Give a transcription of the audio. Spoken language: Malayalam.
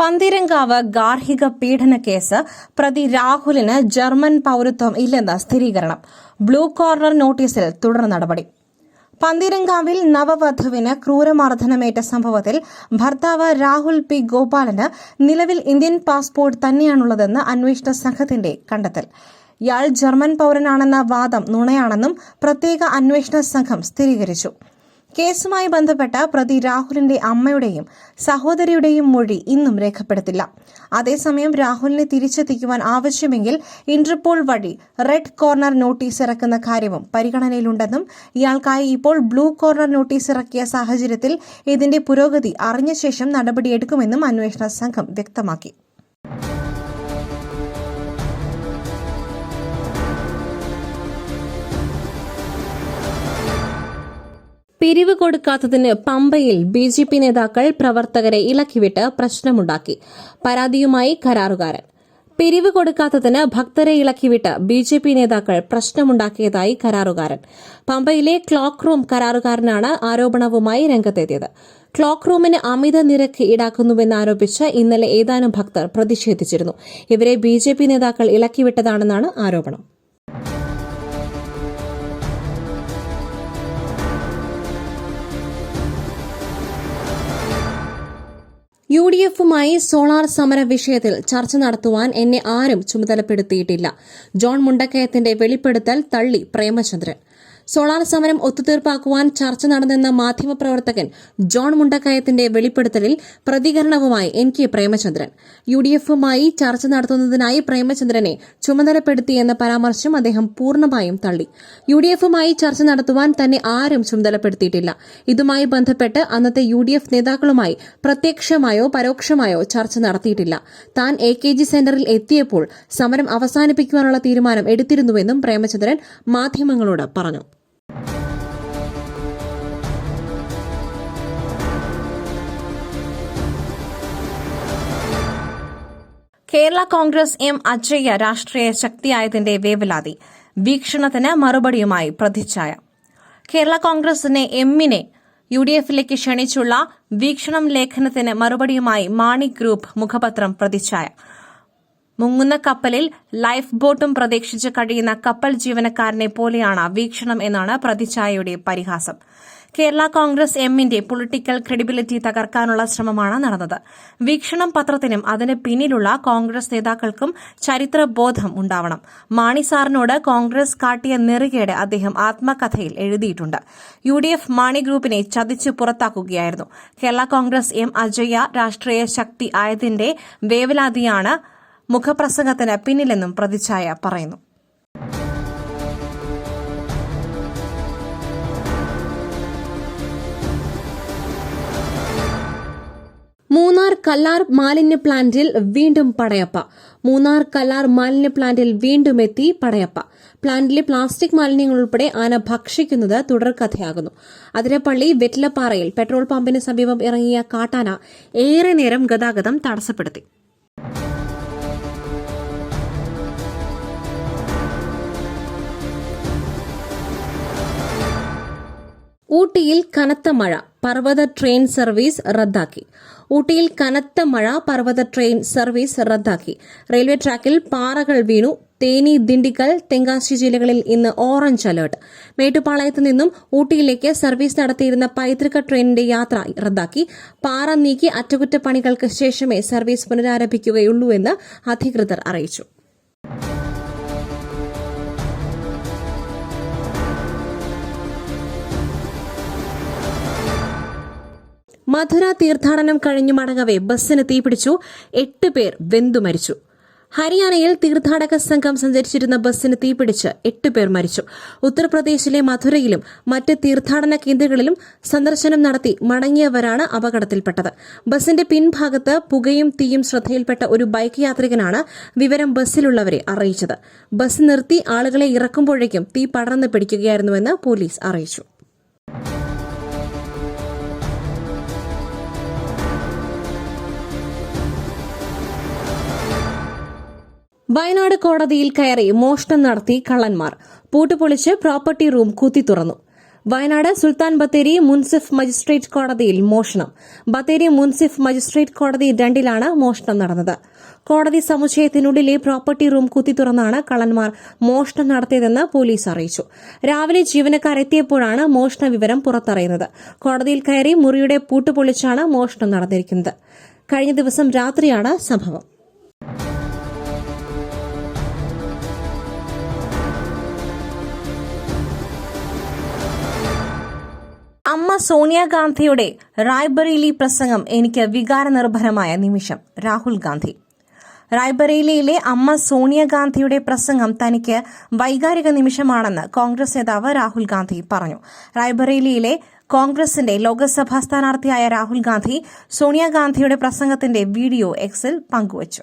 Pantheerankavu ഗാർഹിക പീഡന കേസ് പ്രതി രാഹുലിന് ജർമ്മൻ പൌരത്വം ഇല്ലെന്ന സ്ഥിരീകരണം. ബ്ലൂ കോർണർ നോട്ടീസിൽ തുടർ നടപടി. പന്തിരങ്കാവിൽ നവവധുവിന് ക്രൂരമർദ്ദനമേറ്റ സംഭവത്തിൽ ഭർത്താവ് രാഹുൽ പി ഗോപാലന് നിലവിൽ ഇന്ത്യൻ പാസ്പോർട്ട് തന്നെയാണുള്ളതെന്ന് അന്വേഷണ സംഘത്തിന്റെ കണ്ടെത്തൽ. ഇയാൾ ജർമ്മൻ പൌരനാണെന്ന വാദം നുണയാണെന്നും പ്രത്യേക അന്വേഷണ സംഘം സ്ഥിരീകരിച്ചു. കേസുമായി ബന്ധപ്പെട്ട പ്രതി രാഹുലിന്റെ അമ്മയുടെയും സഹോദരിയുടെയും മൊഴി ഇന്നും രേഖപ്പെടുത്തില്ല. അതേസമയം രാഹുലിനെ തിരിച്ചെത്തിക്കുവാൻ ആവശ്യമെങ്കിൽ ഇന്റർപോൾ വഴി റെഡ് കോർണർ നോട്ടീസ് ഇറക്കുന്ന കാര്യവും പരിഗണനയിലുണ്ടെന്നും ഇയാൾക്കായി ഇപ്പോൾ ബ്ലൂ കോർണർ നോട്ടീസ് ഇറക്കിയ സാഹചര്യത്തിൽ ഇതിന്റെ പുരോഗതി അറിഞ്ഞ ശേഷം നടപടിയെടുക്കുമെന്നും അന്വേഷണ സംഘം വ്യക്തമാക്കി. പിരിവ് കൊടുക്കാത്തതിന് പമ്പയിൽ ബി ജെ പി നേതാക്കൾ പ്രവർത്തകരെ ഇളക്കിവിട്ട് പ്രശ്നമുണ്ടാക്കി. പരാതിയുമായി കരാറുകാരൻ. പിരിവ് കൊടുക്കാത്തതിന് ഭക്തരെ ഇളക്കിവിട്ട് ബി ജെ പി നേതാക്കൾ പ്രശ്നമുണ്ടാക്കിയതായി കരാറുകാരൻ. പമ്പയിലെ ക്ലോക്ക് റൂം കരാറുകാരനാണ് ആരോപണവുമായി രംഗത്തെത്തിയത്. ക്ലോക്ക് റൂമിന് അമിത നിരക്ക് ഈടാക്കുന്നുവെന്നാരോപിച്ച് ഇന്നലെ ഏതാനും ഭക്തർ പ്രതിഷേധിച്ചിരുന്നു. ഇവരെ ബി നേതാക്കൾ ഇളക്കിവിട്ടതാണെന്നാണ് ആരോപണം. യു ഡി എഫുമായി സോളാർ സമര വിഷയത്തിൽ ചർച്ച നടത്തുവാൻ എന്നെ ആരും ചുമതലപ്പെടുത്തിയിട്ടില്ല. ജോൺ മുണ്ടക്കയത്തിന്റെ വെളിപ്പെടുത്തൽ തള്ളി പ്രേമചന്ദ്രൻ. സോളാർ സമരം ഒത്തുതീർപ്പാക്കുവാൻ ചർച്ച നടന്നെന്ന മാധ്യമപ്രവർത്തകൻ ജോൺ മുണ്ടക്കയത്തിന്റെ വെളിപ്പെടുത്തലിൽ പ്രതികരണവുമായി N K Premachandran. U D എഫുമായി ചർച്ച നടത്തുന്നതിനായി പ്രേമചന്ദ്രനെ ചുമതലപ്പെടുത്തിയെന്ന പരാമർശം അദ്ദേഹം പൂർണമായും തള്ളി. യു ഡി എഫുമായി ചർച്ച നടത്തുവാൻ തന്നെ ആരും ചുമതലപ്പെടുത്തിയിട്ടില്ല. ഇതുമായി ബന്ധപ്പെട്ട് അന്നത്തെ യു ഡി എഫ് നേതാക്കളുമായി പ്രത്യക്ഷമായോ പരോക്ഷമായോ ചർച്ച നടത്തിയിട്ടില്ല. താൻ എ കെ ജി സെന്ററിൽ എത്തിയപ്പോൾ സമരം അവസാനിപ്പിക്കുവാനുള്ള തീരുമാനം എടുത്തിരുന്നുവെന്നും പ്രേമചന്ദ്രൻ മാധ്യമങ്ങളോട് പറഞ്ഞു. കേരള കോൺഗ്രസ് എം അജയ്യ രാഷ്ട്രീയ ശക്തിയായതിന്റെ വേവലാതി വീക്ഷണത്തിന് മറുപടിയുമായി പ്രതിച്ഛായ. കേരള കോൺഗ്രസിനെ എമ്മിനെ യു ഡി എഫിലേക്ക് ക്ഷണിച്ചുള്ള വീക്ഷണം ലേഖനത്തിന് മറുപടിയുമായി മാണി ഗ്രൂപ്പ് മുഖപത്രം പ്രതിച്ഛായ. മുങ്ങുന്ന കപ്പലിൽ ലൈഫ് ബോട്ടും പ്രതീക്ഷിച്ച് കഴിയുന്ന കപ്പൽ ജീവനക്കാരനെ പോലെയാണ് വീക്ഷണം എന്നാണ് പ്രതിച്ഛായയുടെ പരിഹാസം. കേരള കോൺഗ്രസ് എമ്മിന്റെ പൊളിറ്റിക്കൽ ക്രെഡിബിലിറ്റി തകർക്കാനുള്ള ശ്രമമാണ് നടന്നത്. വീക്ഷണം പത്രത്തിനും അതിന് പിന്നിലുള്ള കോൺഗ്രസ് നേതാക്കൾക്കും ചരിത്രബോധം ഉണ്ടാവണം. മാണി സാറിനോട് കോൺഗ്രസ് കാട്ടിയ നെറുകേട് അദ്ദേഹം ആത്മകഥയിൽ എഴുതിയിട്ടുണ്ട്. യു ഡി എഫ് മാണി ഗ്രൂപ്പിനെ ചതിച്ച് പുറത്താക്കുകയായിരുന്നു. കേരള കോൺഗ്രസ് എം അജയ രാഷ്ട്രീയ ശക്തി ആയതിന്റെ വേവലാതിയാണ് മുഖപ്രസംഗത്തിന് പിന്നിലെന്നും പ്രതിച്ഛായ പറയുന്നു. കല്ലാർ മാലിന്യ പ്ലാന്റിൽ വീണ്ടും പടയപ്പ. മൂന്നാർ കല്ലാർ മാലിന്യ പ്ലാന്റിൽ വീണ്ടും എത്തി പടയപ്പ. പ്ലാന്റിലെ പ്ലാസ്റ്റിക് മാലിന്യങ്ങൾ ഉൾപ്പെടെ ആന ഭക്ഷിക്കുന്നത് തുടർക്കഥയാകുന്നു അതിരപ്പള്ളി വെറ്റിലപ്പാറയിൽ പെട്രോൾ പമ്പിന് സമീപം ഇറങ്ങിയ കാട്ടാന ഏറെ നേരം ഗതാഗതം തടസ്സപ്പെടുത്തി. ഊട്ടിയിൽ കനത്ത മഴ പർവത ട്രെയിൻ സർവീസ് റദ്ദാക്കി. ഊട്ടിയിൽ കനത്ത മഴ പർവത ട്രെയിൻ സർവീസ് റദ്ദാക്കി. റെയിൽവേ ട്രാക്കിൽ പാറകൾ വീണു. തേനി ദിണ്ടിക്കൽ തെങ്കാശി ജില്ലകളിൽ ഇന്ന് ഓറഞ്ച് അലർട്ട്. മേട്ടുപ്പാളയത്ത് നിന്നും ഊട്ടിയിലേക്ക് സർവീസ് നടത്തിയിരുന്ന പൈതൃക ട്രെയിനിന്റെ യാത്ര റദ്ദാക്കി. പാറ നീക്കി അറ്റകുറ്റപ്പണികൾക്ക് ശേഷമേ സർവീസ് പുനരാരംഭിക്കുകയുള്ളൂ എന്ന് അധികൃതർ അറിയിച്ചു. മധുര തീർത്ഥാടനം കഴിഞ്ഞു മടങ്ങവേ ബസ്സിന് തീപിടിച്ചു. എട്ട് പേർ വെന്തു മരിച്ചു. ഹരിയാനയിൽ തീർത്ഥാടക സംഘം സഞ്ചരിച്ചിരുന്ന ബസ്സിന് തീപിടിച്ച് എട്ട് പേർ മരിച്ചു. ഉത്തർപ്രദേശിലെ മധുരയിലും മറ്റ് തീർത്ഥാടന കേന്ദ്രങ്ങളിലും സന്ദർശനം നടത്തി മടങ്ങിയവരാണ് അപകടത്തിൽപ്പെട്ടത്. ബസിന്റെ പിൻഭാഗത്ത് പുകയും തീയും ശ്രദ്ധയിൽപ്പെട്ട ഒരു ബൈക്ക് യാത്രികനാണ് വിവരം ബസ്സിലുള്ളവരെ അറിയിച്ചത്. ബസ് നിർത്തി ആളുകളെ ഇറക്കുമ്പോഴേക്കും തീ പടർന്നു പിടിക്കുകയായിരുന്നുവെന്ന് പോലീസ് അറിയിച്ചു. വയനാട് കോടതിയിൽ കയറി മോഷണം നടത്തി കള്ളന്മാർ. പൂട്ടുപൊളിച്ച് പ്രോപ്പർട്ടി റൂം കുത്തി തുറന്നു. വയനാട് സുൽത്താൻ ബത്തേരി മുൻസിഫ് മജിസ്ട്രേറ്റ് കോടതിയിൽ മോഷണം. ബത്തേരി മുൻസിഫ് മജിസ്ട്രേറ്റ് കോടതി രണ്ടിലാണ് മോഷണം നടന്നത്. കോടതി സമുച്ചയത്തിനുള്ളിലെ പ്രോപ്പർട്ടി റൂം കുത്തി തുറന്നാണ് കള്ളന്മാർ മോഷണം നടത്തിയതെന്ന് പോലീസ് അറിയിച്ചു. രാവിലെ ജീവനക്കാരെത്തിയപ്പോഴാണ് മോഷണ വിവരം പുറത്തറിയുന്നത്. കോടതിയിൽ കയറി മുറിയുടെ പൂട്ടുപൊളിച്ചാണ് മോഷണം നടന്നിരിക്കുന്നത്. കഴിഞ്ഞ ദിവസം രാത്രിയാണ് സംഭവം. സോണിയാഗാന്ധിയുടെ റായ്ബറേലി പ്രസംഗം എനിക്ക് വികാരനിർഭരമായ നിമിഷം. രാഹുൽ ഗാന്ധി. റായ്ബറേലിയിലെ അമ്മ സോണിയാഗാന്ധിയുടെ പ്രസംഗം തനിക്ക് വൈകാരിക നിമിഷമാണെന്ന് കോൺഗ്രസ് നേതാവ് രാഹുൽ ഗാന്ധി പറഞ്ഞു. റായ്ബറേലിയിലെ കോൺഗ്രസിന്റെ ലോക്സഭാ സ്ഥാനാർത്ഥിയായ രാഹുൽ ഗാന്ധി സോണിയാഗാന്ധിയുടെ പ്രസംഗത്തിന്റെ വീഡിയോ എക്സിൽ പങ്കുവച്ചു.